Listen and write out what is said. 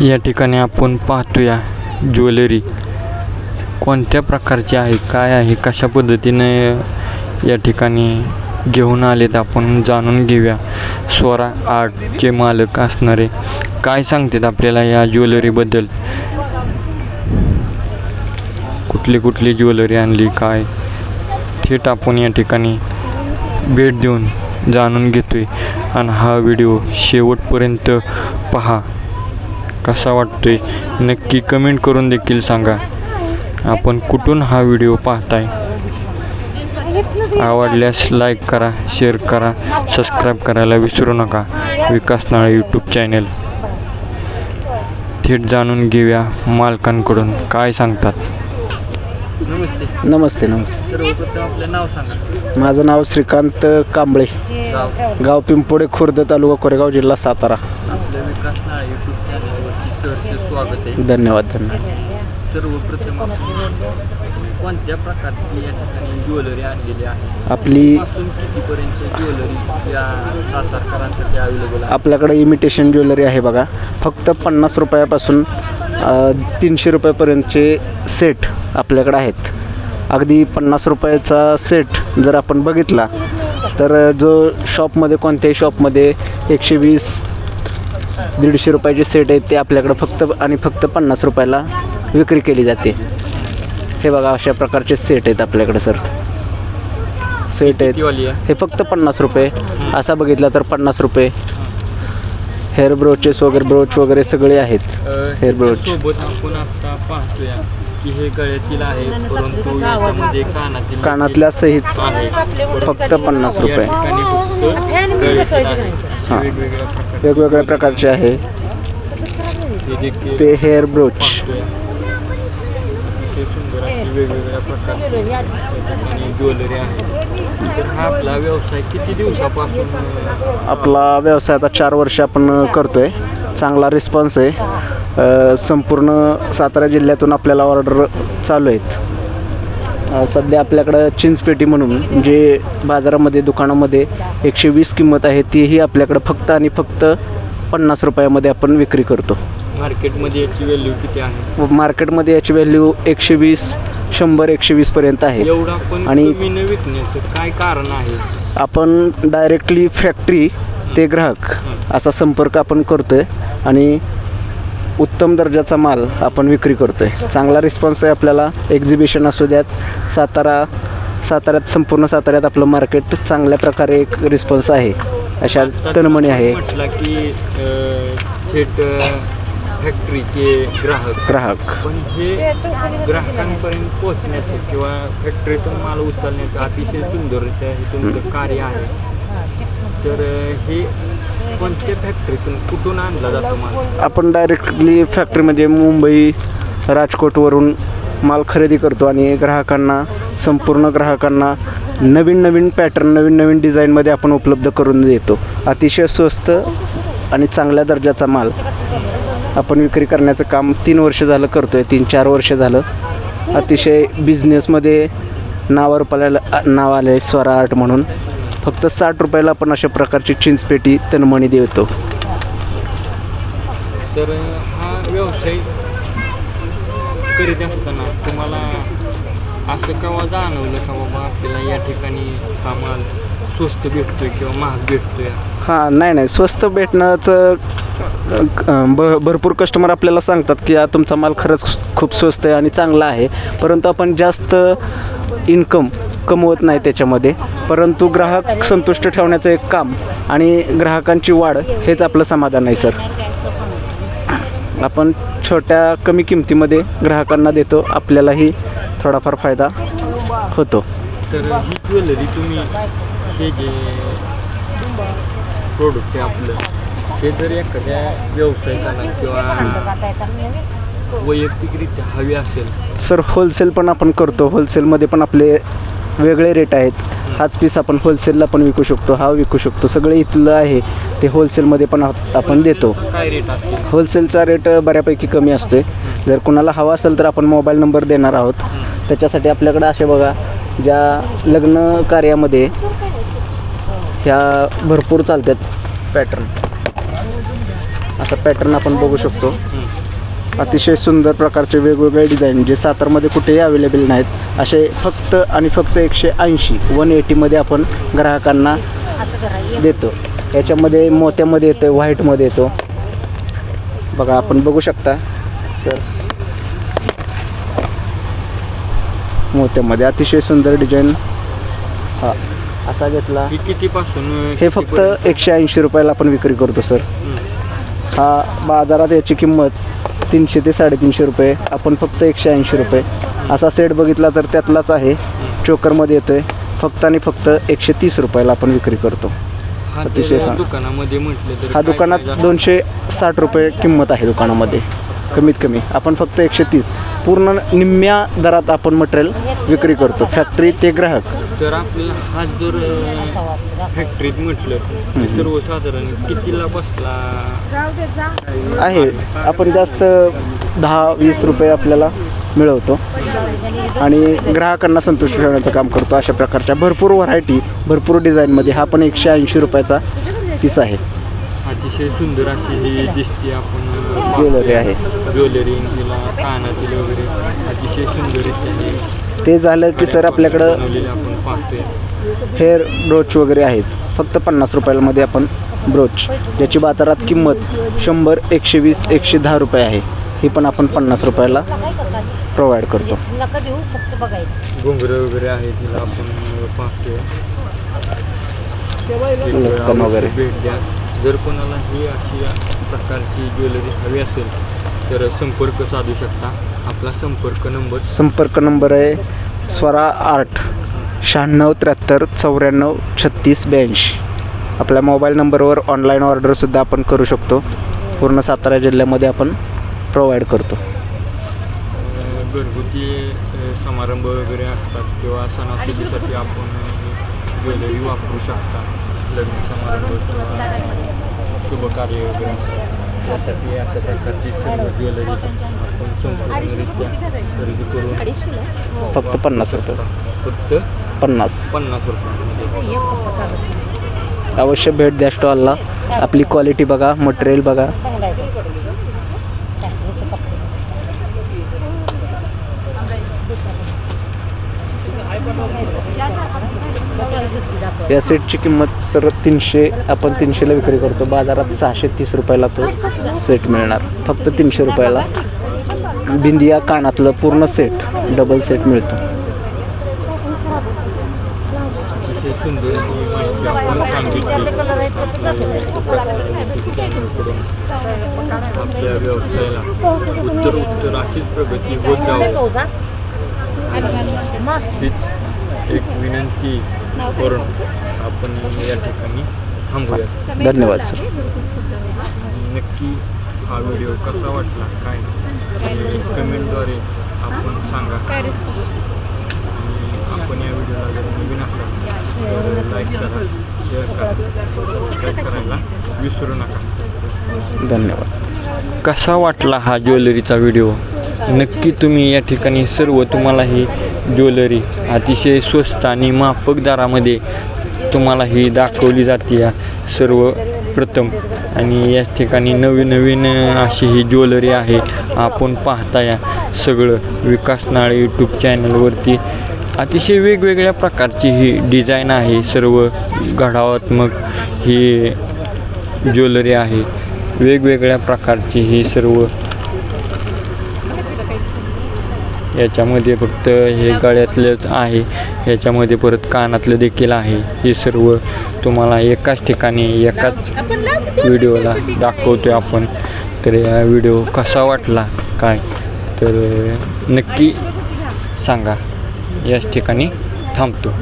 या ठिकाणी आपण पाहतोया ज्वेलरी. कोणत्या प्रकारची आहे काय आहे कशा पद्धतीने या ठिकाणी घेऊन आलेत आपण जाणून घेऊया. स्वरा आर्टचे मालक असणारे काय सांगतात आपल्याला या ज्वेलरीबद्दल कुठली कुठली ज्वेलरी आणली काय? थेट आपण या ठिकाणी भेट देऊन जाणून घेतोय. आणि हा व्हिडिओ शेवटपर्यंत पहा. कसा वाटतोय नक्की कमेंट करून देखील सांगा. आपण कुठून हा व्हिडिओ पाहताय? आवडल्यास लाईक करा शेअर करा सबस्क्राईब करायला विसरू नका. विकास नाळे यूट्यूब चॅनल थेट जाणून घेऊया मालकांकडून. काय सांगतात? नमस्ते. नमस्ते नमस्ते. सर्वप्रथम आपलं नाव सांगा. माझं नाव श्रीकांत कांबळे. गाव. गाव पिंपोडे खुर्द तालुका कोरेगाव जिल्हा सातारा. आपलं विकास नाळे यूट्यूब चॅनलवरती सरचे स्वागत आहे. धन्यवाद धन्यवाद. सर्वप्रथम आपण कोणत्या प्रकारची या ठिकाणी ज्वेलरी आणलेली आहे? आपली पासून कितीपर्यंत ज्वेलरी या सातारकरांसाठी अवेलेबल आहे? आपल्याकडे इमिटेशन ज्वेलरी आहे बघा. फक्त पन्नास रुपयापासून अ, तीनशे रुपयापर्यंतचे सेट आपल्याकडे आहेत. अगदी पन्नास रुपयाचा सेट जर आपण बघितला तर जो शॉपमध्ये कोणत्याही शॉपमध्ये एकशे वीस दीडशे रुपयाचे सेट आहेत ते आपल्याकडं फक्त आणि फक्त पन्नास रुपयाला विक्री केली जाते. हे बघा अशा प्रकारचे सेट आहेत आपल्याकडे सर सेट आहेत. हे फक्त पन्नास रुपये. असा बघितला तर पन्नास रुपये. हेअर ब्रोचेस वगैरे ब्रोच वगैरे सगळे आहेत. Hair brooch. सोबत आपण आता पाहतोय की हे गळ्यातील आहे परंतु याच्यामध्ये कानातील कानातल्या सहित आहे. फक्त पन्नास या रुपये. ठिकाणी फक्त गळ्यातील आहे. हां. वेगवेगळ्या प्रकारचे वेगवेगळ्या प्रकारचे आहे. हे देखील ते हेअर ब्रोच पाहतोय. अतिशय सुंदर अशी वेगवेगळ्या प्रकारची या ठिकाणी ज्वेलरी आहे. तर हा आपला व्यवसाय किती दिवसापासून आपला व्यवसाय आता चार वर्ष आपण करतोय. चांगला रिस्पॉन्स आहे. संपूर्ण सातारा जिल्ह्यातून आपल्याला ऑर्डर चालू आहेत. सध्या आपल्याकडं चिंचपेटी म्हणून जे बाजारामध्ये दुकानामध्ये एकशे वीस किंमत आहे तीही आपल्याकडं फक्त आणि फक्त पन्नास रुपयामध्ये आपण विक्री करतो. मार्केटमध्ये याची व्हॅल्यू किती आहे? व मार्केटमध्ये याची व्हॅल्यू एकशे वीस शंभर एकशे वीसपर्यंत आहे. एवढा पण आणि- कमी न विकण्याचं काय कारण आहे? आपण डायरेक्टली फॅक्टरी ते ग्राहक असा संपर्क आपण करतोय आणि उत्तम दर्जाचा माल आपण विक्री करतोय. चांगला रिस्पॉन्स आहे आपल्याला. एक्झिबिशन असू द्यात सातारा साताऱ्यात संपूर्ण साताऱ्यात आपलं मार्केट चांगल्या प्रकारे एक रिस्पॉन्स आहे. अशा तनमणी आहे. म्हटलं की अं, थेट फॅक्टरीचे ग्राहक. ग्राहक. पण हे ग्राहकांपर्यंत पोहोचण्याचं किंवा फॅक्टरीतून माल उचलण्याचं अतिशय सुंदररित्या हे तुमचं कार्य आहे. तर हे कोणत्या फॅक्टरीतून कुठून आणला जातो माल? आपण डायरेक्टली फॅक्टरीमध्ये मुंबई राजकोटवरून माल खरेदी करतो आणि ग्राहकांना संपूर्ण ग्राहकांना नवीन नवीन पॅटर्न नवीन नवीन डिझाईनमध्ये आपण उपलब्ध करून देतो. अतिशय स्वस्त आणि चांगल्या दर्जाचा माल. आपण विक्री करण्याचं काम तीन वर्ष झालं करतो आहे तीन चार वर्ष झालं. अतिशय बिझनेसमध्ये नावावर पलायला नाव आलं आहे स्वरा आर्ट म्हणून. फक्त साठ रुपयाला आपण अशा प्रकारची चिंचपेटी तनमणी देतो. तर हा व्यवसाय करीत असताना तुम्हाला असं केव्हा जाणवलं का बाबा आपल्याला या ठिकाणी हा माल स्वस्त भेटतोय किंवा महाग भेटतोय? हां नाही नाही. स्वस्त भेटण्याचं भ भरपूर कस्टमर आपल्याला सांगतात की हा तुमचा माल खरंच खूप स्वस्त आहे आणि चांगला आहे. परंतु आपण जास्त इन्कम कमवत नाही त्याच्यामध्ये. परंतु ग्राहक संतुष्ट ठेवण्याचं एक काम आणि ग्राहकांची वाढ हेच आपलं समाधान आहे सर. आपण छोट्या कमी किमतीमध्ये ग्राहकांना देतो. आपल्यालाही थोडाफार फायदा होतो. तर ही ज्वेलरी तुम्ही हे जे प्रोडक्ट आहे आपलं हे जर एखाद्या व्यावसायिकाला किंवा वैयक्तिकरित्या हवी असेल. सर होलसेल पण आपण करतो. होलसेलमध्ये पण आपले वेगळे रेट आहेत. हाच पीस आपण होलसेलला पण विकू शकतो हा विकू शकतो. सगळे इथलं आहे ते होलसेलमध्ये पण आप- आपण देतो. काय रेट असेल होलसेलचा रेट बऱ्यापैकी कमी असतो जर कुणाला हवा असेल तर आपण मोबाईल नंबर देणार आहोत. त्याच्यासाठी आपल्याकडे असे बघा ज्या लग्न कार्यामध्ये ह्या भरपूर चालतात पॅटर्न असा पॅटर्न आपण बघू शकतो. अतिशय सुंदर प्रकारचे वेगवेगळे डिझाईन जे सातारमध्ये कुठेही अवेलेबल नाहीत. असे फक्त आणि फक्त एकशे ऐंशी वन एटीमध्ये आपण ग्राहकांना देतो. याच्यामध्ये मोत्यामध्ये येतो व्हाईटमध्ये येतो. बघा आपण बघू शकता. सर मोत्यामध्ये अतिशय सुंदर डिझाईन हा. असा घेतला. ही कितीपासून हे फक्त? एकशे ऐंशी रुपयाला आपण विक्री करतो सर. हा बाजारात याची किंमत तीनशे ते साडेतीनशे रुपये आपण फक्त एकशे ऐंशी रुपये. असा सेट बघितला तर त्यातलाच आहे. चोकरमध्ये येतोय. फक्त आणि फक्त एकशे तीस रुपयाला आपण विक्री करतो. हा अतिशय दुकानामध्ये म्हटलं हा दुकानात दोनशे साठ रुपये किंमत आहे दुकानामध्ये. कमीत कमी. आपण फक्त एकशे तीस पूर्ण निम्म्या दरात आपण मटेरियल विक्री करतो. फॅक्टरी ते ग्राहक? तर आपल्याला हा जर फॅक्टरीत म्हटलं तर. सर्वसाधारण कितीला बसला? आहे. आपण जास्त दहा वीस रुपये आपल्याला मिळवतो. आणि ग्राहकांना संतुष्ट ठेवण्याचं काम करतो. अशा प्रकारच्या भरपूर व्हरायटी भरपूर डिझाईनमध्ये हा पण एकशे ऐंशी रुपयाचा पीस आहे. अतिशय सुंदर अशी ही दिसते आपण ज्वेलरी आहे. ज्वेलरी हिला कानातील वगैरे अतिशय सुंदर ते. झालं की सर आपल्याकडं आपण पाहतोय. हेअर ब्रोच वगैरे आहेत. फक्त पन्नास रुपयामध्ये आपण ब्रोच. ज्याची बाजारात किंमत शंभर एकशे वीस एकशे दहा रुपये आहे. ही पण आपण पन्नास रुपयाला प्रोव्हाइड करतो. नका देऊ फक्त बघायचं घुंगरं वगैरे आहे तिला आपण पाहतोय. वगैरे. जर कोणाला ही अशी प्रकारची ज्वेलरी हवी असेल तर संपर्क साधू शकता. आपला संपर्क नंबर? संपर्क नंबर आहे स्वरा आर्ट शहाण्णव त्र्याहत्तर चौऱ्याण्णव छत्तीस ब्याऐंशी. आपल्या मोबाईल नंबरवर ऑनलाईन ऑर्डरसुद्धा आपण करू शकतो. पूर्ण सातारा जिल्ह्यामध्ये आपण प्रोव्हाइड करतो. घरगुती समारंभ वगैरे असतात किंवा सणासुदीसाठी आपण ज्वेलरी वापरू शकता. लग्न समारंभ किंवा शुभ कार्य वगैरे. त्यासाठी अशा प्रकारची सर्व ज्वेलरी आपण संपूर्णरित्या खरेदी करून. फक्त पन्नास रुपये. फक्त पन्नास. पन्नास चालत अवश्य भेट द्या स्टॉलला. आपली क्वालिटी बघा मटेरियल बघा चांगला आहे चांगल्याचे कपडे या सेटची किंमत सर तीनशे आपण तीनशेला विक्री करतो. बाजारात सहाशे तीस रुपयाला तो सेट मिळणार. फक्त तीनशे रुपयाला. बिंदिया कानातलं पूर्ण सेट डबल सेट मिळतो. आपल्या व्यवसायाला उत्तर उत्तर अशीच प्रगती होत जावं. हीच एक विनंती करून आपण या ठिकाणी थांबूया. धन्यवाद सर. नक्की हा व्हिडिओ कसा वाटला? काय? कमेंटद्वारे आपण सांगा. आणि आपण या व्हिडिओला जर नवीन असाल तर लाईक करा शेअर करा सबस्क्राईब करायला विसरू नका. धन्यवाद. कसा वाटला हा ज्वेलरीचा व्हिडिओ? नक्की तुम्ही या ठिकाणी सर्व तुम्हाला ही ज्वेलरी अतिशय स्वस्त आणि माफक दरामध्ये तुम्हाला ही दाखवली जाते या सर्व प्रथम. आणि या ठिकाणी नवीन नवीन अशी ही ज्वेलरी आहे. आपण पाहता या सगळं विकास नाळे यूट्यूब चॅनलवरती अतिशय वेगवेगळ्या प्रकारची ही डिझाईन आहे. सर्व घडावात्मक ही ज्वेलरी आहे. वेगवेगळ्या प्रकारची ही सर्व याच्यामध्ये फक्त हे गळ्यातलंच आहे. ह्याच्यामध्ये परत कानातलं देखील आहे. हे सर्व तुम्हाला एकाच ठिकाणी एकाच व्हिडिओला दाखवतोय आपण. तर या व्हिडिओ कसा वाटला काय? तर नक्की सांगा. याच ठिकाणी थांबतो.